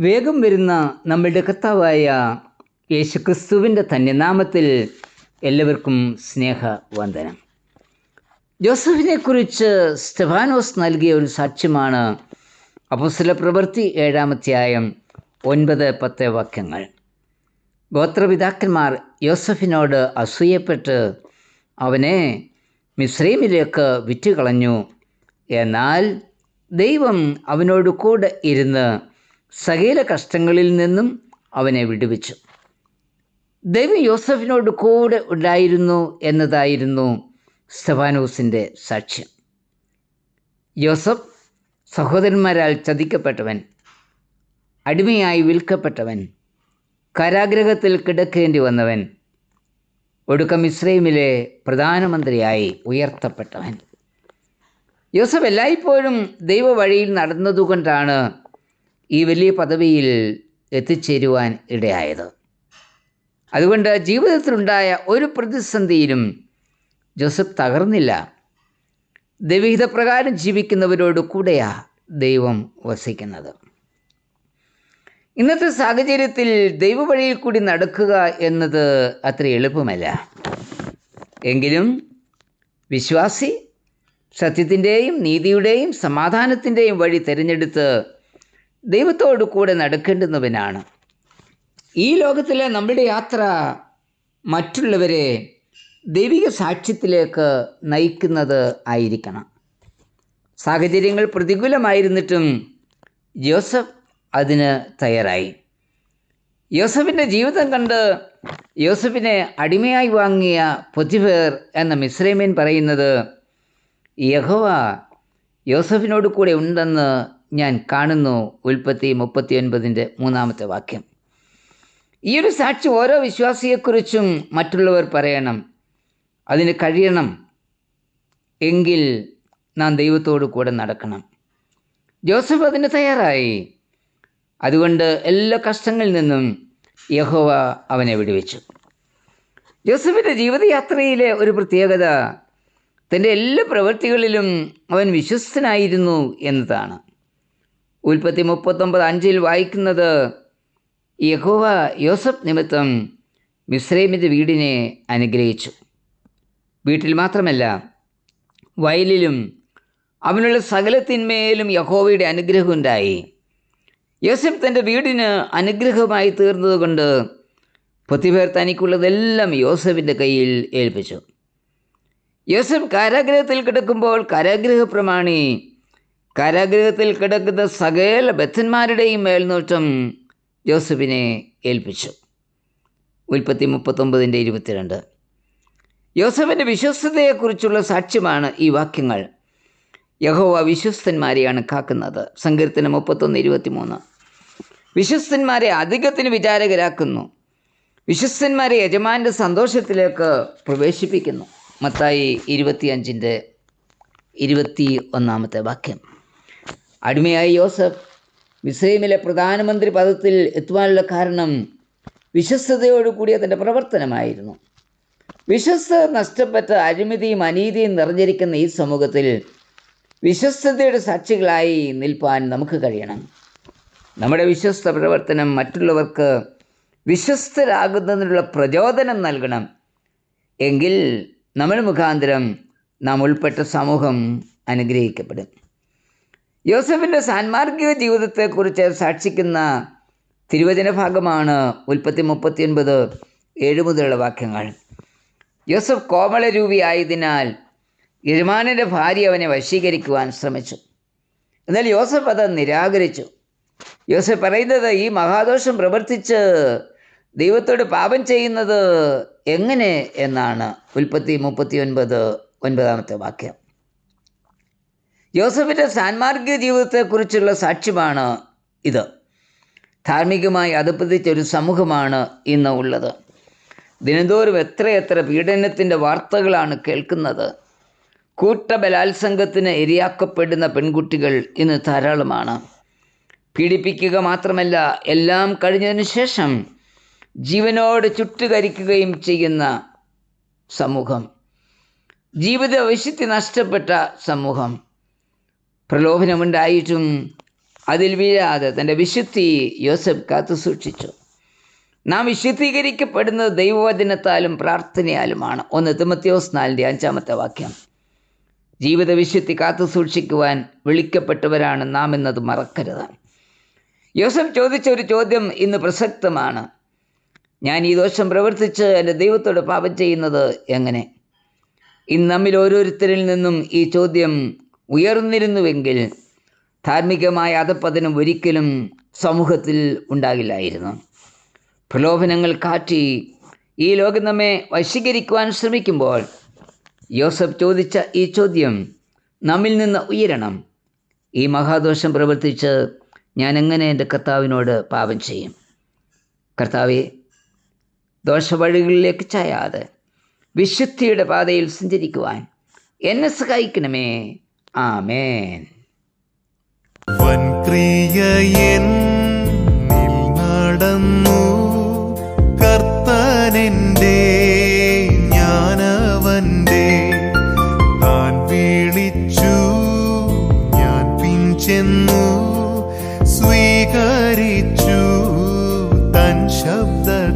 വേഗം വരുന്ന നമ്മളുടെ കർത്താവായ യേശുക്രിസ്തുവിന്റെ തന്നെ നാമത്തിൽ എല്ലാവർക്കും സ്നേഹവന്ദനം. ജോസഫിനെ കുറിച്ച് സ്റ്റെഫാനോസ് നൽകിയ ഒരു സാക്ഷ്യമാണ് അപ്പോസ്തല പ്രവൃത്തി ഏഴാമധ്യായം ഒൻപത് പത്ത് വാക്യങ്ങൾ. ഗോത്രപിതാക്കന്മാർ യോസഫിനോട് അസൂയപ്പെട്ട് അവനെ മിശ്രീമിലേക്ക് വിറ്റുകളഞ്ഞു. എന്നാൽ ദൈവം അവനോട് കൂടെ ഇരുന്ന് സകല കഷ്ടങ്ങളിൽ നിന്നും അവനെ വിടുവിച്ചു. ദൈവം യോസഫിനോട് കൂടെ ഉണ്ടായിരുന്നു എന്നതായിരുന്നു സ്തഫാനോസിന്റെ സാക്ഷ്യം. യോസഫ് സഹോദരന്മാരാൽ ചതിക്കപ്പെട്ടവൻ അടിമയായി വിൽക്കപ്പെട്ടവൻ കാരാഗ്രഹത്തിൽ കിടക്കേണ്ടി വന്നവൻ ഒടുക്കം ഇസ്രൈമിലെ പ്രധാനമന്ത്രിയായി ഉയർത്തപ്പെട്ടവൻ. യോസഫ് എല്ലായ്പ്പോഴും ദൈവവഴിയിൽ നടന്നതുകൊണ്ടാണ് ഈ വലിയ പദവിയിൽ എത്തിച്ചേരുവാൻ ഇടയായത്. അതുകൊണ്ട് ജീവിതത്തിലുണ്ടായ ഒരു പ്രതിസന്ധിയിലും ജോസഫ് തകർന്നില്ല. ദൈവഹിതപ്രകാരം ജീവിക്കുന്നവരോട് കൂടെയാ ദൈവം വസിക്കുന്നത്. ഇന്നത്തെ സാഹചര്യത്തിൽ ദൈവവഴിയിൽ കൂടി നടക്കുക എന്നത് അത്ര എളുപ്പമല്ല. എങ്കിലും വിശ്വാസി സത്യത്തിന്റെയും നീതിയുടെയും സമാധാനത്തിന്റെയും വഴി തിരഞ്ഞെടുത്ത് ദൈവത്തോടു കൂടെ നടക്കേണ്ടുന്നവനാണ്. ഈ ലോകത്തിലെ നമ്മുടെ യാത്ര മറ്റുള്ളവരെ ദൈവിക സാക്ഷ്യത്തിലേക്ക് നയിക്കുന്നത് ആയിരിക്കണം. സാഹചര്യങ്ങൾ പ്രതികൂലമായിരുന്നിട്ടും ജോസഫ് അതിന് തയ്യാറായി. യോസഫിന്റെ ജീവിതം കണ്ട് യോസഫിനെ അടിമയായി വാങ്ങിയ പൊതിഫേർ എന്ന മിശ്രൈമീൻ പറയുന്നത് യഹോവ യോസഫിനോട് കൂടെ ഉണ്ടെന്ന് ഞാൻ കാണുന്നു. ഉൽപ്പത്തി മുപ്പത്തി ഒൻപതിന്റെ മൂന്നാമത്തെ വാക്യം. ഈ ഒരു സാക്ഷി ഓരോ വിശ്വാസിയെക്കുറിച്ചും മറ്റുള്ളവർ പറയണം. അതിന് കഴിയണം. എങ്കിൽ നാം ദൈവത്തോടു കൂടെ നടക്കണം. ജോസഫ് അതിന് തയ്യാറായി. അതുകൊണ്ട് എല്ലാ കഷ്ടങ്ങളിൽ നിന്നും യഹോവ അവനെ വിടുവിച്ചു. ജോസഫിന്റെ ജീവിതയാത്രയിലെ ഒരു പ്രത്യേകത തന്റെ എല്ലാ പ്രവൃത്തികളിലും അവൻ വിശ്വസ്തനായിരുന്നു എന്നതാണ്. ഉൽപ്പത്തി മുപ്പത്തൊമ്പത് അഞ്ചിൽ വായിക്കുന്നത് യഹോവ യോസഫ് നിമിത്തം മിശ്രൈമിന്റെ വീടിനെ അനുഗ്രഹിച്ചു. വീട്ടിൽ മാത്രമല്ല വയലിലും അവനുള്ള സകലത്തിന്മേലും യഹോവയുടെ അനുഗ്രഹം ഉണ്ടായി. യോസഫ് തന്റെ വീടിന് അനുഗ്രഹമായി തീർന്നതുകൊണ്ട് പൊത്തിപേർ തനിക്കുള്ളതെല്ലാം യോസഫിന്റെ കയ്യിൽ ഏൽപ്പിച്ചു. യോസഫ് കാരാഗ്രഹത്തിൽ കിടക്കുമ്പോൾ കാരാഗ്രഹ പ്രമാണി കാരാഗ്രഹത്തിൽ കിടക്കുന്ന സകല ബദ്ധന്മാരുടെയും മേൽനോട്ടം ജോസഫിനെ ഏൽപ്പിച്ചു. ഉൽപ്പത്തി മുപ്പത്തൊമ്പതിന്റെ ഇരുപത്തിരണ്ട്. യോസഫിന്റെ വിശ്വസ്തതയെക്കുറിച്ചുള്ള സാക്ഷ്യമാണ് ഈ വാക്യങ്ങൾ. യഹോവ വിശ്വസ്തന്മാരെയാണ് കാക്കുന്നത്. സങ്കീർത്തനം മുപ്പത്തൊന്ന് ഇരുപത്തിമൂന്ന്. വിശ്വസ്തന്മാരെ അധികത്തിന് വിചാരകരാക്കുന്നു. വിശ്വസ്തന്മാരെ യജമാന്റെ സന്തോഷത്തിലേക്ക് പ്രവേശിപ്പിക്കുന്നു. മത്തായി ഇരുപത്തിയഞ്ചിന്റെ ഇരുപത്തി ഒന്നാമത്തെ വാക്യം. അടിമയായി യോസഫ്. മിസ്രൈമിലെ പ്രധാനമന്ത്രി പദത്തിൽ എത്തുവാനുള്ള കാരണം വിശ്വസ്തയോടുകൂടിയ തന്റെ പ്രവർത്തനമായിരുന്നു. വിശ്വസ്ത നഷ്ടപ്പെട്ട അഴിമതിയും അനീതിയും നിറഞ്ഞിരിക്കുന്ന ഈ സമൂഹത്തിൽ വിശ്വസ്തയുടെ സാക്ഷികളായി നിൽപ്പാൻ നമുക്ക് കഴിയണം. നമ്മുടെ വിശ്വസ്ത പ്രവർത്തനം മറ്റുള്ളവർക്ക് വിശ്വസ്തരാകുന്നതിനുള്ള പ്രചോദനം നൽകണം. എങ്കിൽ നമ്മൾ മുഖാന്തരം നാം ഉൾപ്പെട്ട സമൂഹം അനുഗ്രഹിക്കപ്പെടും. യോസഫിന്റെ സാൻമാർഗിക ജീവിതത്തെക്കുറിച്ച് സാക്ഷിക്കുന്ന തിരുവചന ഭാഗമാണ് ഉൽപ്പത്തി മുപ്പത്തിയൊൻപത് ഏഴ് മുതലുള്ള വാക്യങ്ങൾ. യോസഫ് കോമളരൂപിയായതിനാൽ യജമാനന്റെ ഭാര്യ അവനെ വശീകരിക്കുവാൻ ശ്രമിച്ചു. എന്നാൽ യോസഫ് അത് നിരാകരിച്ചു. യോസഫ് പറയുന്നത് ഈ മഹാദോഷം പ്രവർത്തിച്ച് ദൈവത്തോട് പാപം ചെയ്യുന്നത് എങ്ങനെ എന്നാണ് ഉൽപ്പത്തി മുപ്പത്തി ഒൻപത് ഒൻപതാമത്തെ വാക്യം. യോസഫിന്റെ സാൻമാർഗിക ജീവിതത്തെക്കുറിച്ചുള്ള സാക്ഷ്യമാണ് ഇത്. ധാർമ്മികമായി അധപ്പതിച്ച ഒരു സമൂഹമാണ് ഇന്ന് ഉള്ളത്. ദിനംതോറും എത്രയെത്ര പീഡനത്തിന്റെ വാർത്തകളാണ് കേൾക്കുന്നത്. കൂട്ടബലാത്സംഗത്തിന് ഇരയാക്കപ്പെടുന്ന പെൺകുട്ടികൾ ഇന്ന് ധാരാളമാണ്. പീഡിപ്പിക്കുക മാത്രമല്ല എല്ലാം കഴിഞ്ഞതിന് ശേഷം ജീവനോട് ചുട്ടുകരിക്കുകയും ചെയ്യുന്ന സമൂഹം. ജീവിത വൈശുദ്ധി നഷ്ടപ്പെട്ട സമൂഹം. പ്രലോഭനമുണ്ടായിട്ടും അതിൽ വീഴാതെ തന്റെ വിശുദ്ധി യോസഫ് കാത്തു സൂക്ഷിച്ചു. നാം വിശുദ്ധീകരിക്കപ്പെടുന്നത് ദൈവവചനത്താലും പ്രാർത്ഥനയാലുമാണ്. ഒന്ന് തിമത്യോസ് നാലിന്റെ അഞ്ചാമത്തെ വാക്യം. ജീവിത വിശുദ്ധി കാത്തു സൂക്ഷിക്കുവാൻ വിളിക്കപ്പെട്ടവരാണ് നാം എന്നത് മറക്കരുത്. യോസഫ് ചോദിച്ച ഒരു ചോദ്യം ഇന്ന് പ്രസക്തമാണ്. ഞാൻ ഈ ദോഷം പ്രവർത്തിച്ച് എന്റെ ദൈവത്തോട് പാപം ചെയ്യുന്നത് എങ്ങനെ? ഇന്ന് നമ്മിൽ ഓരോരുത്തരിൽ നിന്നും ഈ ചോദ്യം ഉയർന്നിരുന്നുവെങ്കിൽ ധാർമ്മികമായ അധപ്പതനം ഒരിക്കലും സമൂഹത്തിൽ ഉണ്ടാകില്ലായിരുന്നു. പ്രലോഭനങ്ങൾ കാറ്റി ഈ ലോകം നമ്മെ വശീകരിക്കുവാൻ ശ്രമിക്കുമ്പോൾ യോസഫ് ചോദിച്ച ഈ ചോദ്യം നമ്മിൽ നിന്ന് ഉയരണം. ഈ മഹാദോഷം പ്രവർത്തിച്ച് ഞാൻ എങ്ങനെ എന്റെ കർത്താവിനോട് പാപം ചെയ്യും? കർത്താവെ ദോഷവഴികളിലേക്ക് ചായാതെ വിശുദ്ധിയുടെ പാതയിൽ സഞ്ചരിക്കുവാൻ എന്നെ സഹായിക്കണമേ. ആമേൻ. വൻക്രിയൻ നടന്നു. കർത്തനെന്റെ ഞാനവന്റെ താൻ വിളിച്ചു. ഞാൻ പിഞ്ചെന്നു സ്വീകരിച്ചു. തൻ ശബ്ദ